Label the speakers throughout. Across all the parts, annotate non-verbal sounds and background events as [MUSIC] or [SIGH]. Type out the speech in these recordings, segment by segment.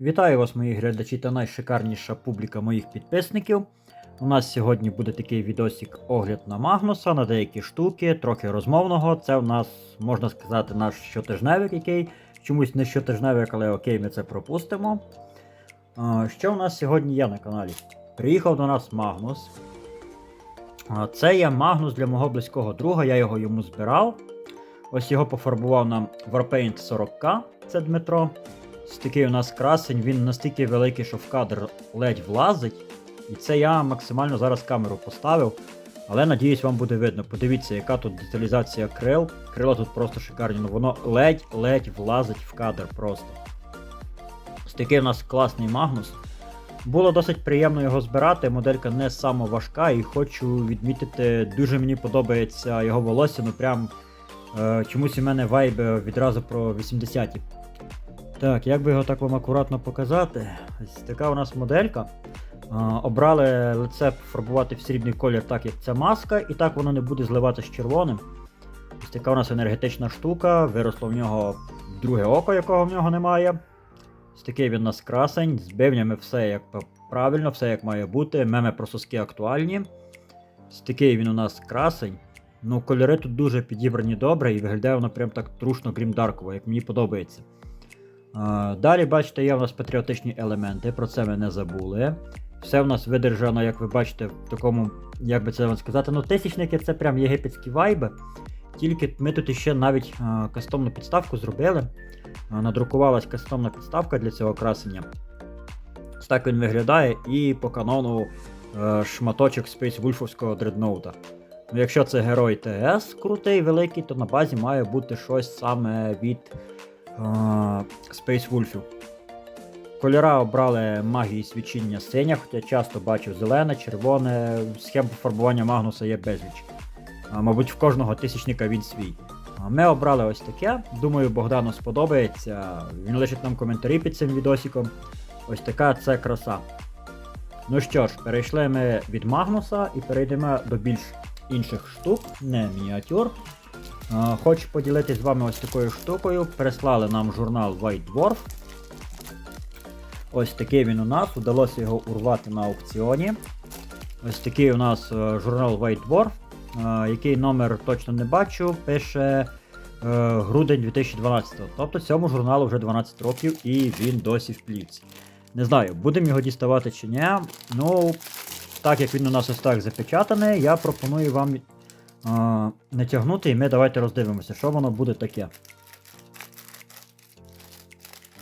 Speaker 1: Вітаю вас, мої глядачі та найшикарніша публіка моїх підписників. У нас сьогодні буде такий відосик огляд на Магнуса, на деякі штуки, трохи розмовного. Це у нас, можна сказати, наш щотижневик, який чомусь не щотижневик, але окей, ми це пропустимо. Що у нас сьогодні є на каналі? Приїхав до нас Магнус. Це є Магнус для мого близького друга, я його йому збирав. Ось його пофарбував нам Warpaint 40K, це Дмитро. Ось такий у нас красень, він настільки великий, що в кадр ледь влазить. І це я максимально зараз камеру поставив. Але надіюсь, вам буде видно. Подивіться, яка тут деталізація крил. Крила тут просто шикарні, ну воно ледь-ледь влазить в кадр просто. Ось такий у нас класний Магнус. Було досить приємно його збирати. Моделька не сама важка, і хочу відмітити, дуже мені подобається його волосся, ну прям е, чомусь у мене вайби відразу про 80-ті. Так, як би його так вам акуратно показати? Ось така у нас моделька. Обрали лице фарбувати в срібний колір, так як ця маска, і так воно не буде зливатися з червоним. Ось така у нас енергетична штука, виросло в нього друге око, якого в нього немає. Ось такий він у нас красень, з бивнями все як правильно, все як має бути. Меми про соски актуальні. Ось такий він у нас красень. Ну, кольори тут дуже підібрані добре і виглядає воно прям так трушно грімдарково, як мені подобається. А, Далі, бачите, є у нас патріотичні елементи, про це ми не забули. Все в нас видержано, як ви бачите, в такому, як би це вам сказати, ну, тисячники це прям єгипетські вайби. Тільки ми тут іще навіть а, кастомну підставку зробили. А, надрукувалась кастомна підставка для цього красення. Ось так він виглядає, і по канону е, шматочок Space Wolfовського дредноута. Ну, якщо це герой ТС крутий, великий, то на базі має бути щось саме від е, Space Wolfів. Кольора обрали магії свічіння синя, хоча часто бачив зелене, червоне, схем фарбування Магнуса є безліч. Мабуть, в кожного тисячника він свій. Ми обрали ось таке. Думаю, Богдану сподобається. Він лишить нам коментарі під цим відосиком. Ось така це краса. Ну що ж, перейшли ми від Магнуса і перейдемо до більш інших штук, не мініатюр. Хочу поділитися з вами ось такою штукою. Переслали нам журнал White Dwarf. Ось такий він у нас, удалося його урвати на аукціоні. Ось такий у нас е, журнал White Dwarf, е, який номер точно не бачу, пише е, грудень 2012. Тобто цьому журналу вже 12 років і він досі в плівці. Не знаю, будемо його діставати чи ні. Ну, так як він у нас ось так запечатаний, я пропоную вам не тягнути, і ми давайте роздивимося, що воно буде таке.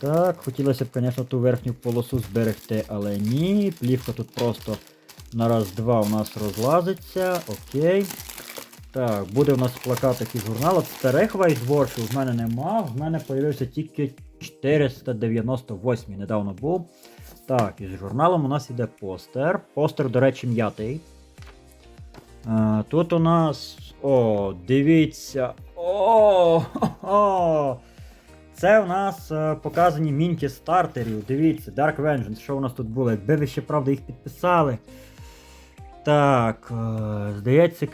Speaker 1: Так, хотілося б, звісно, ту верхню полосу зберегти, але ні. Плівка тут просто на раз-два у нас розлазиться. Окей. Так, буде у нас плакат такий журнал. От Старих вайдворшів в мене нема. В мене з'явився тільки 498 недавно був. Так, із журналом у нас іде постер. Постер, до речі, м'ятий. Тут у нас. О, дивіться. О! [LAUGHS] Хо-хо! Це у нас е, показані мінки стартерів. Дивіться, Dark Vengeance, що у нас тут було? Якби ви ще, правда, їх підписали. Так, е, здається. Е,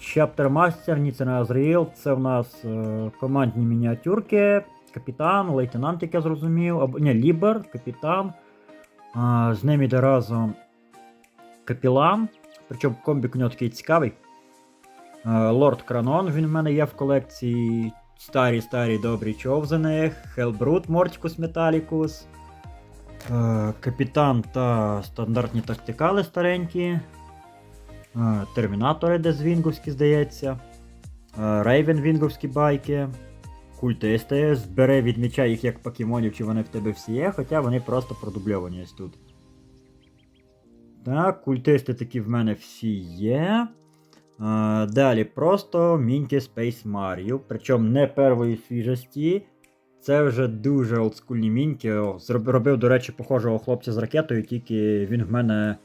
Speaker 1: Chapter Master, Ніцена Азраїл. Це у нас е, командні мініатюрки. Капітан, лейтенант, як я зрозумів. Або, ні, Лібер, капітан. З ним іде разом Капілан. Причому комбік у нього такий цікавий. Е, Лорд Кранон, він в мене є в колекції. Старі старі добрі човзани, Хелбрут Мортикус Металікус, е, Капітан та стандартні тактикали старенькі, е, Термінатори десь Вінговські, здається, Рейвен Вінговські байки, Культисти, збери, відмічай їх як покемонів, чи вони в тебе всі є, хоча вони просто продубльовані ось тут. Так, культисти такі в мене всі є. А, Далі просто міньки Space Mario, причому не первої свіжості. Це вже дуже олдскульні міньки. Робив, до речі, похожого хлопця з ракетою, тільки він в мене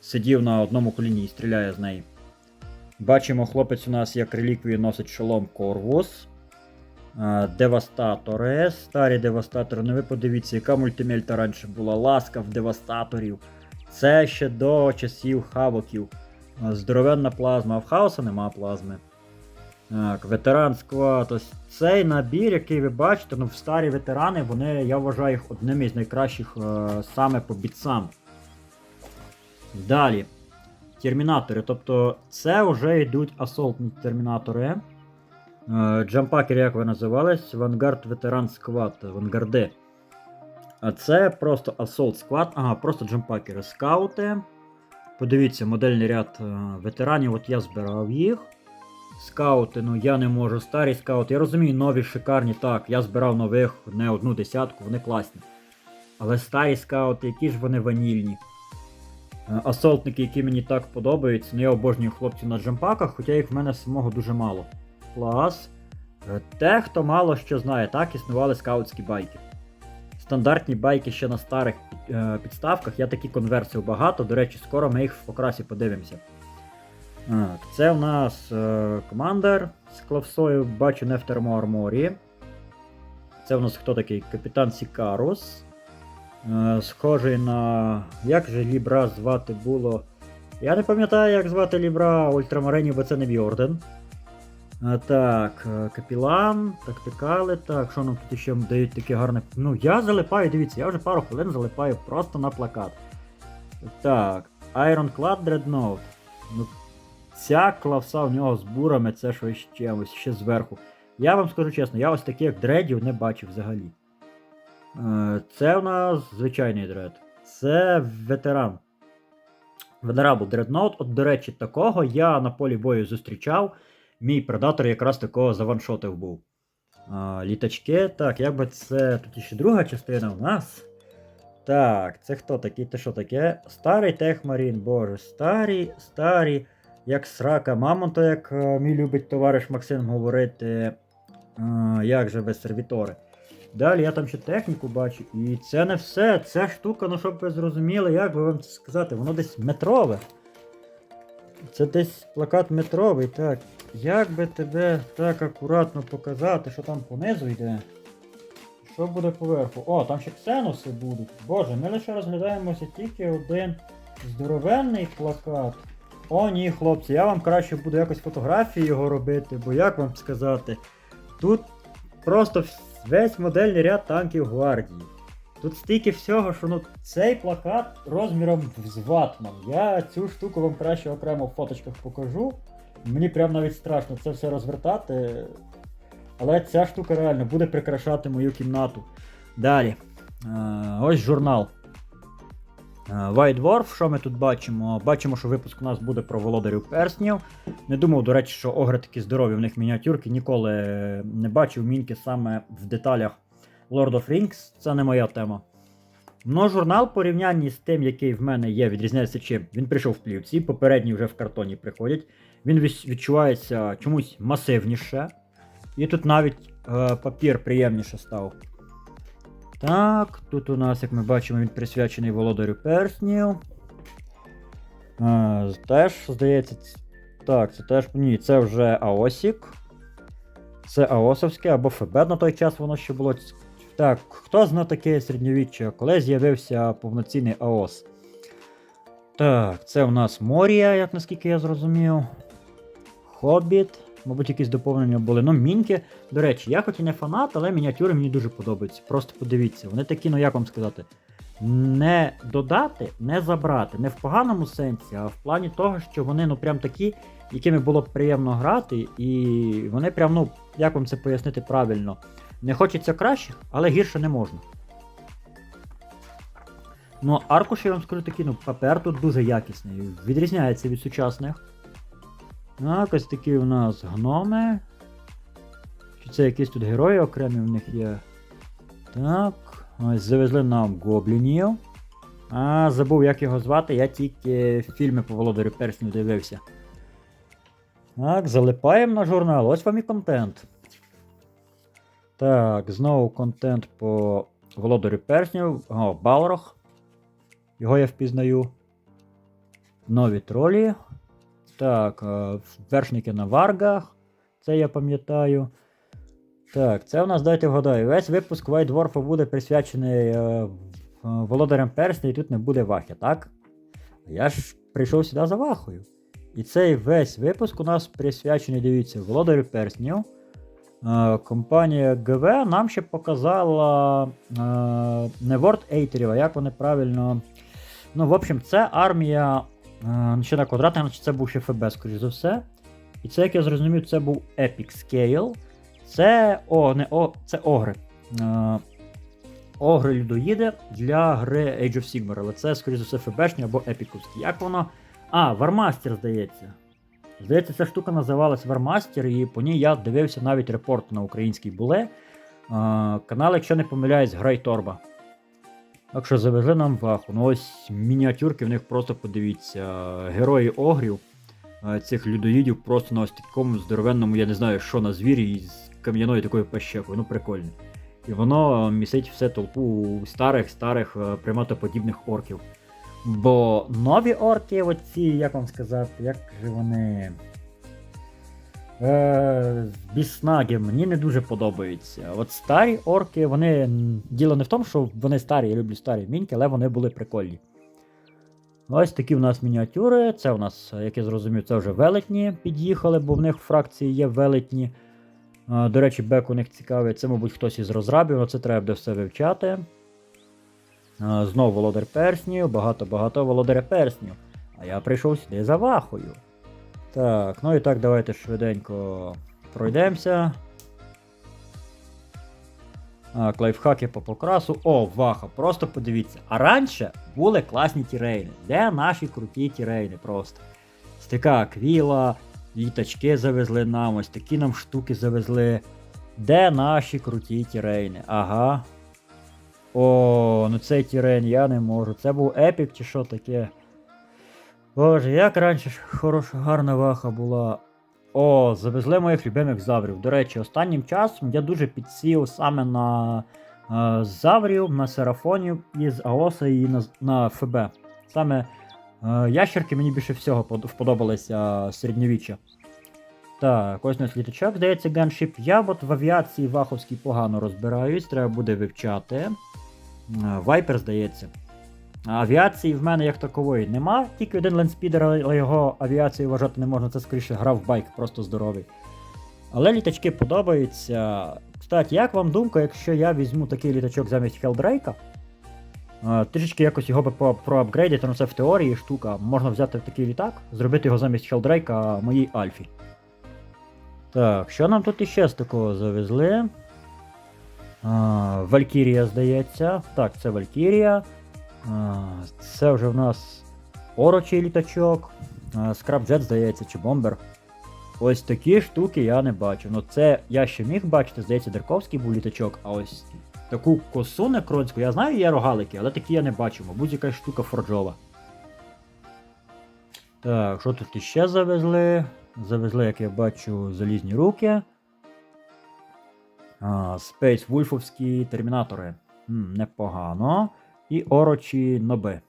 Speaker 1: сидів на одному коліні і стріляє з неї. Бачимо, хлопець у нас як реліквію носить шолом Корвус. Девастатори. Старі девастатори. Ну ви подивіться, яка мультимельта раніше була. Ласка в девастаторів. Це ще до часів хавоків. Здоровенна плазма, а в хаоса нема плазми. Так, ветеран склад. Ось цей набір, який ви бачите, ну, старі ветерани, вони, я вважаю їх одним із найкращих е, саме по бітсам. Далі. Термінатори. Тобто це вже йдуть асолтні термінатори. Е, Джампакери, як ви називались? Vanguard Veteran Squad. Вангарди. А це просто Assault Squad. Ага, просто джампакери. Скаути. Подивіться, модельний ряд е, ветеранів, от я збирав їх. Скаути, ну я не можу. Старі скаути. Я розумію, нові шикарні, так. Я збирав нових не одну десятку, вони класні. Але старі скаути, які ж вони ванільні. Е, Асолтники, які мені так подобаються, ну я обожнюю хлопців на джампаках, хоча їх в мене самого дуже мало. Клас. Е, Те, хто мало що знає, так існували скаутські байки. Стандартні байки ще на старих е, підставках, я такі конверсів багато. До речі, скоро ми їх в покрасі подивимося. Це у нас е, командир з клавсою, бачу не в термоарморі. Це у нас хто такий? Капітан Сікарус. Е, схожий на. Як же Лібра звати було? Я не пам'ятаю, як звати Лібра Ультрамаринів, бо це не Бьорден. Так, е, капілан, тактикали, так, що нам тут ще дають таке гарне. Ну, я залипаю, дивіться, я вже пару хвилин залипаю просто на плакат. Так, Ironclad Dreadnought. Ну, ця клавса в нього з бурами, це щось чимось, ще зверху. Я вам скажу чесно, я ось таких дредів не бачив взагалі. Е, Це у нас звичайний дред. Це ветеран. Venerable Dreadnought. От, до речі, такого я на полі бою зустрічав. Мій предатор якраз такого заваншотив був. А, літачки. Так, як би це. Тут ще друга частина у нас. Так, це хто такий? Це що таке? Старий Техмарін, боже, старий, старий, як срака мамонта, як е, мій любить товариш Максим говорити. А, як же без сервітори. Далі я там ще техніку бачу. І це не все. Ця штука, ну щоб ви зрозуміли, як би вам це сказати, воно десь метрове. Це десь плакат метровий, так. Як би тебе так акуратно показати, що там понизу йде? Що буде поверху? О, там ще ксеноси будуть. Боже, ми лише розглядаємося тільки один здоровенний плакат. О, ні, хлопці, я вам краще буду якось фотографії його робити, бо як вам сказати, тут просто весь модельний ряд танків гвардії. Тут стільки всього, що ну цей плакат розміром з ватман. Я цю штуку вам краще окремо в фоточках покажу. Мені прям навіть страшно це все розвертати. Але ця штука реально буде прикрашати мою кімнату. Далі. Е, ось журнал. Е, White Dwarf, що ми тут бачимо? Бачимо, що випуск у нас буде про володарів перснів. Не думав, до речі, що огри такі здорові, в них мініатюрки. Ніколи не бачив мінки саме в деталях Lord of Rings. Це не моя тема. Но журнал порівнянні з тим, який в мене є, відрізняється чим. Він прийшов в плівці, попередні вже в картоні приходять. Він відчувається чомусь масивніше. І тут навіть е, папір приємніше став. Так, тут у нас, як ми бачимо, він присвячений володарю перснів. Е, теж, здається, так, це теж. Ні, це вже Аосік. Це Аосовське або ФБ на той час воно ще було. Так, хто знає таке середньовіччя, коли з'явився повноцінний АОС? Так, це у нас Морія, як наскільки я зрозумів. Хобіт. Мабуть, якісь доповнення були. Ну, мінки. До речі, я хоч і не фанат, але мініатюри мені дуже подобаються. Просто подивіться. Вони такі, ну як вам сказати, не додати, не забрати. Не в поганому сенсі, а в плані того, що вони ну прям такі, якими було б приємно грати, і вони прям, ну, як вам це пояснити правильно. Не хочеться кращих, але гірше не можна. Ну, аркуші, я вам скажу такі, ну, папер тут дуже якісний. Відрізняється від сучасних. Так, ось такі у нас гноми. Чи це якісь тут герої окремі в них є? Так. Ось завезли нам гоблінів. А, забув, як його звати, я тільки фільми по Володарю Перснів дивився. Так, залипаємо на журнал. Ось вам і контент. Так, знову контент по Володарю Перснів. О, Балрог. Його я впізнаю. Нові тролі. Так, е, вершники на варгах. Це я пам'ятаю. Так, це у нас дайте вгадаю. Весь випуск White Dwarf буде присвячений е, е, володарям персня, і тут не буде вахи, так? Я ж прийшов сюди за вахою. І цей весь випуск у нас присвячений, дивіться, володарю перснів. Компанія ГВ нам ще показала не World а як вони правильно. Ну, в общем, це армія ще на квадратах, наче це був ще ФБ, скоріш за все. І це, як я зрозумів, це був Epic Scale. Це о, не о, це огри. Е, огри людоїди для гри Age of Sigmar, але це, скоріш за все, ФБшні або епіковські. Як воно. А, Вармастер, здається. Здається, ця штука називалась Вармастер, і по ній я дивився навіть репорт на українській буле. Е, канал, якщо не помиляюсь, Грай Торба. Так що завезли нам ваху. Ну ось мініатюрки в них просто подивіться. Герої огрів е, цих людоїдів просто на ось такому здоровенному, я не знаю, що на звірі із кам'яною такою пащекою. Ну прикольно. І воно містить все толпу старих-старих е, приматоподібних орків. Бо нові орки, оці, як вам сказати, як же вони. Е, мені не дуже подобаються. От старі орки, вони. Діло не в тому, що вони старі, я люблю старі міньки, але вони були прикольні. Ось такі в нас мініатюри. Це у нас, як я зрозумів, це вже велетні під'їхали, бо в них фракції є велетні. Е, До речі, бек у них цікавий. Це, мабуть, хтось із розрабів, але це треба буде все вивчати. Е, Знов володар перснів, багато-багато володаря перснів. А я прийшов сюди за вахою. Так, ну і так, давайте швиденько пройдемося. Так, лайфхаки по покрасу. О, ваха, просто подивіться. А раніше були класні тірейни. Де наші круті тірейни просто? Стика аквіла, літачки завезли нам, ось такі нам штуки завезли. Де наші круті тірейни? Ага. О, ну цей тірейн я не можу. Це був епік чи що таке? Боже, як раніше хороша, гарна ваха була. О, завезли моїх любимих заврів. До речі, останнім часом я дуже підсів саме на е, заврів, на серафонів із Аоса і на, на ФБ. Саме е, ящерки мені більше всього под- вподобалися середньовіччя. Так, ось у нас літачок, здається, ганшип. Я от в авіації ваховській погано розбираюсь, треба буде вивчати. Е, Вайпер, здається. Авіації в мене як такової нема, тільки один лендспідер, але його авіацією вважати не можна, це скоріше грав в байк, просто здоровий. Але літачки подобаються. Кстати, як вам думка, якщо я візьму такий літачок замість Хелдрейка? Е, Трішечки якось його би проапгрейдити, ну це в теорії штука. Можна взяти такий літак, зробити його замість Хелдрейка моїй Альфі. Так, що нам тут іще з такого завезли? Валькірія, здається. Так, це Валькірія. Це вже в нас орочий літачок. Скрабджет, здається, чи бомбер. Ось такі штуки я не бачу. Ну це я ще міг бачити, здається, Дерковський був літачок, а ось таку косу некронську, я знаю, є рогалики, але такі я не бачу, мабуть, якась штука форджова. Так, що тут іще завезли? Завезли, як я бачу, залізні руки. А, Space Вульфовські термінатори. М, непогано. І орочі ноби.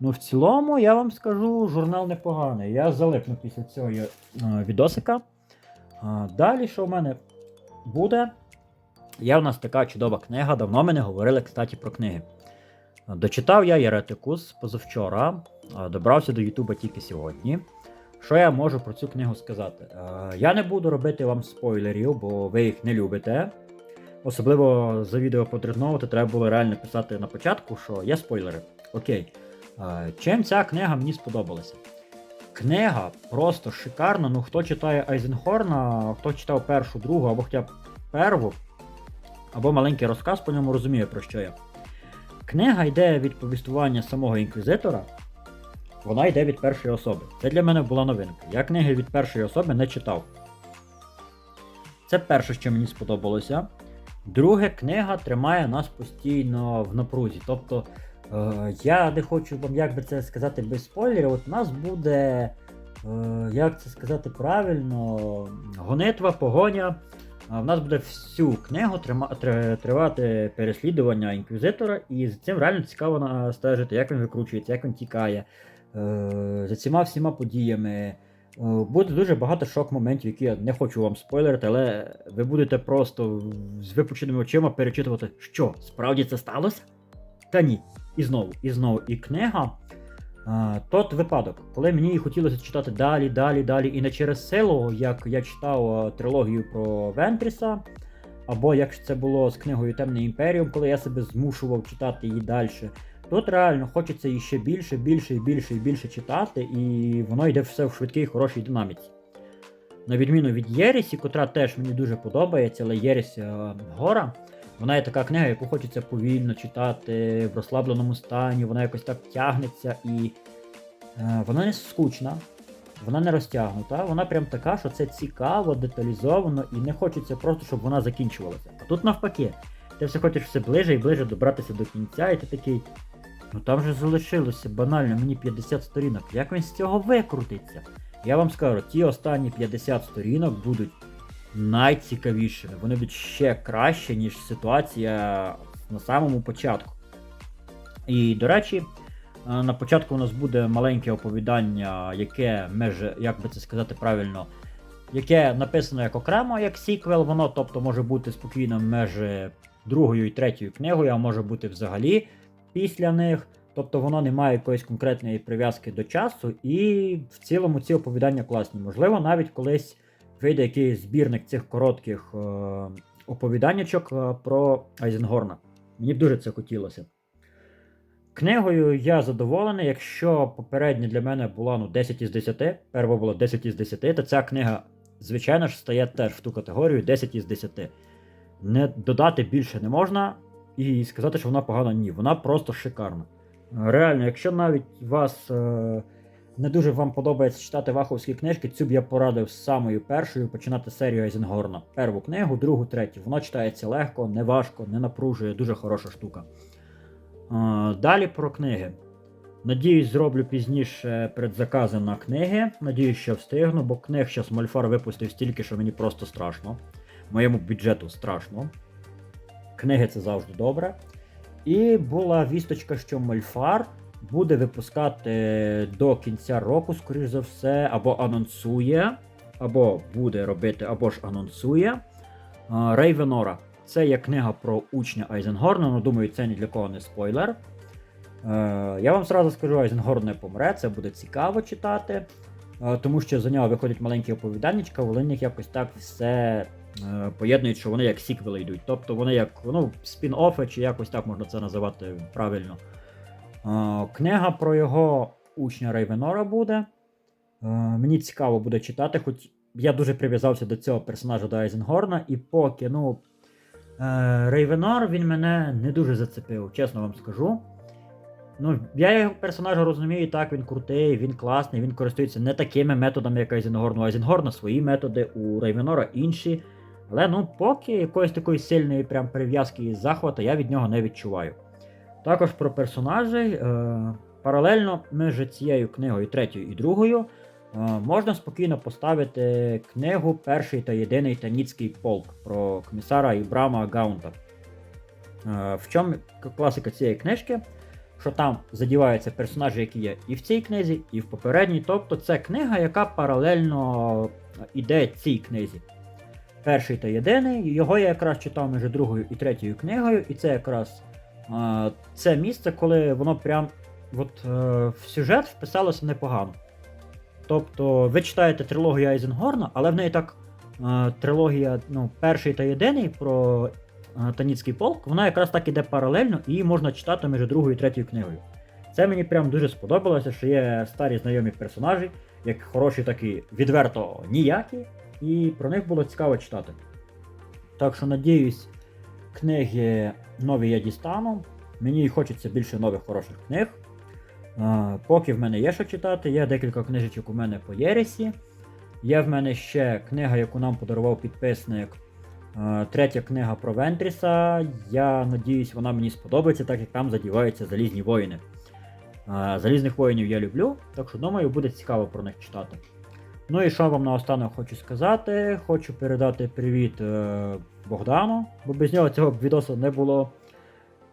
Speaker 1: Ну, в цілому, я вам скажу, журнал непоганий. Я залипну після цього е, відосика. Далі, що в мене буде? Є в нас така чудова книга. Давно ми не говорили, кстати, про книги. Дочитав я Єретикус позавчора, добрався до Ютуба тільки сьогодні. Що я можу про цю книгу сказати? Е, Я не буду робити вам спойлерів, бо ви їх не любите. Особливо за відео по Дредноуту треба було реально писати на початку, що є спойлери. Окей. Чим ця книга мені сподобалася? Книга просто шикарна. Ну, хто читає Айзенхорна, хто читав першу, другу або хоча б перву, або маленький розказ по ньому розуміє, про що я. Книга йде від повістування самого інквізитора, вона йде від першої особи. Це для мене була новинка. Я книги від першої особи не читав. Це перше, що мені сподобалося. Друге, книга тримає нас постійно в напрузі. Тобто, е, я не хочу вам, як би це сказати, без спойлерів. От у нас буде, е, як це сказати правильно, гонитва, погоня. А в нас буде всю книгу тривати переслідування інквізитора, і з цим реально цікаво стежити, як він викручується, як він тікає, е, за цими всіма подіями. Е, Буде дуже багато шок-моментів, які я не хочу вам спойлерити, але ви будете просто з випученими очима перечитувати, що справді це сталося? Та ні. І знову, і знову. І книга Тот випадок, коли мені хотілося читати далі, далі, далі, і не через силу, як я читав е, трилогію про Вентріса, або як це було з книгою Темний Імперіум, коли я себе змушував читати її далі. Тут реально хочеться і ще більше, більше і більше і більше читати, і воно йде все в швидкій, хорошій динаміці. На відміну від Єрісі, котра теж мені дуже подобається, але Єріс е, Гора, вона є така книга, яку хочеться повільно читати в розслабленому стані, вона якось так тягнеться і е, вона не скучна, вона не розтягнута, вона прям така, що це цікаво, деталізовано і не хочеться просто, щоб вона закінчувалася. А тут навпаки, ти все хочеш все ближе і ближе добратися до кінця, і ти такий. Ну там же залишилося банально мені 50 сторінок. Як він з цього викрутиться? Я вам скажу, ті останні 50 сторінок будуть найцікавішими. Вони будуть ще краще, ніж ситуація на самому початку. І, до речі, е, на початку у нас буде маленьке оповідання, яке меже, як би це сказати правильно, яке написано як окремо, як сіквел, воно тобто може бути спокійно між другою і третьою книгою, а може бути взагалі після них. Тобто воно не має якоїсь конкретної прив'язки до часу, і в цілому ці оповідання класні. Можливо, навіть колись вийде якийсь збірник цих коротких е- оповіданнячок е, про Айзенгорна. Мені б дуже це хотілося. Книгою я задоволений, якщо попередня для мене була ну, 10 із 10, перша була 10 із 10, то ця книга, звичайно ж, стає теж в ту категорію 10 із 10. Не додати більше не можна, і сказати, що вона погана, ні, вона просто шикарна. Реально, якщо навіть вас е, не дуже вам подобається читати ваховські книжки, цю б я порадив з самою першою починати серію Айзенгорна. Перву книгу, другу, третю. Воно читається легко, не важко, не напружує, дуже хороша штука. Е, далі про книги. Надіюсь, зроблю пізніше предзакази на книги. Надіюсь, що встигну, бо книг зараз Мольфар випустив стільки, що мені просто страшно. Моєму бюджету страшно. Книги це завжди добре. І була вісточка, що Мольфар буде випускати до кінця року, скоріш за все, або анонсує, або буде робити, або ж анонсує Рейвенора. Це є книга про учня Айзенгорна, ну думаю, це ні для кого не спойлер. Е, Я вам зразу скажу, Айзенгорн не помре, це буде цікаво читати, е, тому що за нього виходять маленькі оповіданнячка, в них якось так все поєднують, що вони як сіквели йдуть. Тобто вони як ну, спін-оффи, чи якось так можна це називати правильно. Е, Книга про його учня Рейвенора буде. Е, Мені цікаво буде читати, хоч я дуже прив'язався до цього персонажа до Айзенгорна, і поки, ну. Е, Рейвенор він мене не дуже зацепив, чесно вам скажу. Ну, я його персонажа розумію, так, він крутий, він класний, він користується не такими методами, як Айзенгорн. У Айзенгорна свої методи, у Рейвенора інші. Але ну, поки якоїсь такої сильної прям прив'язки і захвату я від нього не відчуваю. Також про персонажей. Е, паралельно між цією книгою, третьою і другою, е, можна спокійно поставити книгу Перший та єдиний Таніцький полк про комісара Ібрама Гаунта. Е, в чому класика цієї книжки? Що там задіваються персонажі, які є і в цій книзі, і в попередній. Тобто це книга, яка паралельно іде цій книзі. Перший та єдиний. Його я якраз читав між другою і третьою книгою, і це якраз е, це місце, коли воно прям от, е, в сюжет вписалося непогано. Тобто ви читаєте трилогію Айзенгорна, але в неї так е, трилогія ну, перший та єдиний про е, Таніцький полк, вона якраз так іде паралельно і її можна читати між другою і третьою книгою. Це мені прям дуже сподобалося, що є старі знайомі персонажі, як хороші, так і відверто ніякі, і про них було цікаво читати. Так що, надіюсь, книги нові я дістану. Мені хочеться більше нових хороших книг. Поки в мене є що читати, є декілька книжечок у мене по Єресі. Є в мене ще книга, яку нам подарував підписник. Третя книга про Вентріса. Я надіюсь, вона мені сподобається, так як там задіваються залізні воїни. Залізних воїнів я люблю, так що думаю, буде цікаво про них читати. Ну і що вам наостанок хочу сказати? Хочу передати привіт е, Богдану, бо без нього цього відосу не було.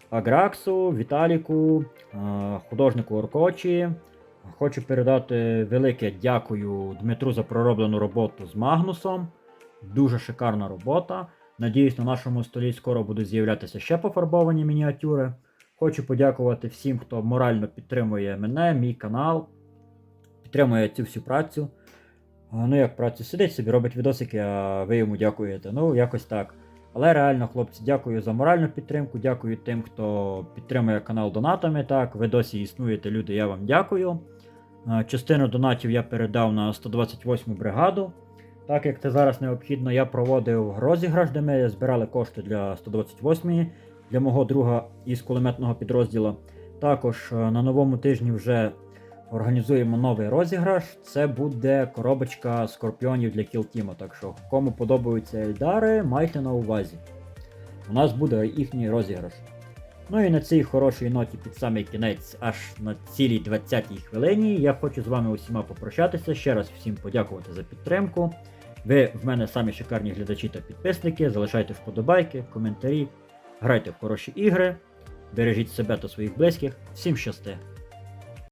Speaker 1: Аграксу, Віталіку, е, художнику Оркочі. Хочу передати велике дякую Дмитру за пророблену роботу з Магнусом. Дуже шикарна робота. Надіюсь, на нашому столі скоро будуть з'являтися ще пофарбовані мініатюри. Хочу подякувати всім, хто морально підтримує мене, мій канал, підтримує цю всю працю. А, Ну, як працю сидить собі, робить відосики, а ви йому дякуєте. Ну, якось так. Але реально, хлопці, дякую за моральну підтримку, дякую тим, хто підтримує канал донатами. Так, ви досі існуєте, люди, я вам дякую. Частину донатів я передав на 128 бригаду. Так як це зараз необхідно, я проводив розіграш, де ми збирали кошти для 128-ї, для мого друга із кулеметного підрозділу. Також е, на новому тижні вже організуємо новий розіграш. Це буде коробочка скорпіонів для кілтіма. Так що, кому подобаються Ельдари, майте на увазі. У нас буде їхній розіграш. Ну і на цій хорошій ноті під самий кінець, аж на цілій 20-й хвилині, я хочу з вами усіма попрощатися. Ще раз всім подякувати за підтримку. Ви в мене самі шикарні глядачі та підписники. Залишайте вподобайки, коментарі, грайте в хороші ігри, бережіть себе та своїх близьких. Всім щасти!